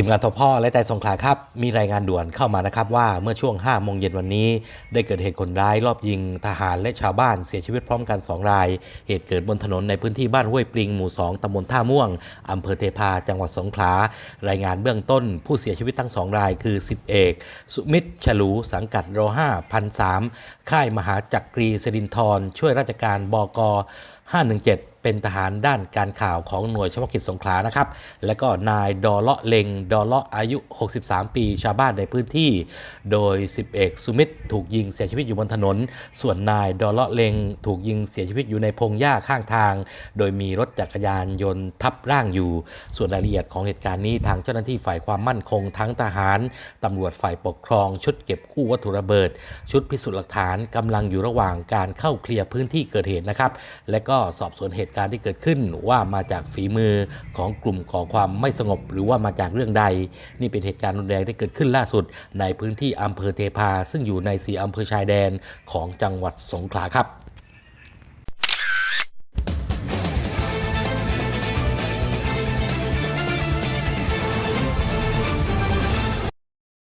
ทีมงานทพ่อและแต่สงขลาครับ มีรายงานด่วนเข้ามานะครับว่าเมื่อช่วง 5 โมงเย็นวันนี้ ได้เกิดเหตุคนร้ายรอบยิงทหารและชาวบ้านเสียชีวิตพร้อมกัน 2 ราย เหตุเกิดบนถนนในพื้นที่บ้านห้วยปริงหมู่ 2ตำบลท่าม่วงอำเภอเทพาจังหวัดสงขลา รายงานเบื้องต้นผู้เสียชีวิตทั้ง 2 รายคือ 10 เอก สุมิตรฉลูสังกัดร5พันสามค่ายมหาจักรีสิรินทรช่วยราชการบก517 เป็นทหารด้านการข่าวของหน่วยเฉพาะกิจสงขลานะครับ และก็นายดอเลาะเลงดอเลาะอายุ 63 ปีชาวบ้านในพื้นที่ โดย 10 เอกสุมิตรถูกยิงเสียชีวิตอยู่บนถนน ส่วนนายดอเลาะเลงถูกยิงเสียชีวิตอยู่ในพงหญ้าข้างทาง โดยมีรถจักรยานยนต์ทับร่างอยู่ ส่วนรายละเอียดของเหตุการณ์นี้ทางเจ้าหน้าที่ฝ่ายความมั่นคงทั้งทหารตำรวจฝ่ายปกครองชุดเก็บกู้วัตถุระเบิด ชุดพิสูจน์หลักฐานกำลังอยู่ระหว่างการเข้าเคลียร์พื้นที่เกิดเหตุนะครับ และก็สอบสวนเหตุการณ์ที่เกิดขึ้นว่ามาจากฝีมือของกลุ่มก่อความไม่สงบ หรือว่ามาจากเรื่องใด นี่เป็นเหตุการณ์รุนแรงที่เกิดขึ้นล่าสุด ในพื้นที่อำเภอเทพา ซึ่งอยู่ในสีอำเภอชายแดนของจังหวัดสงขลาครับ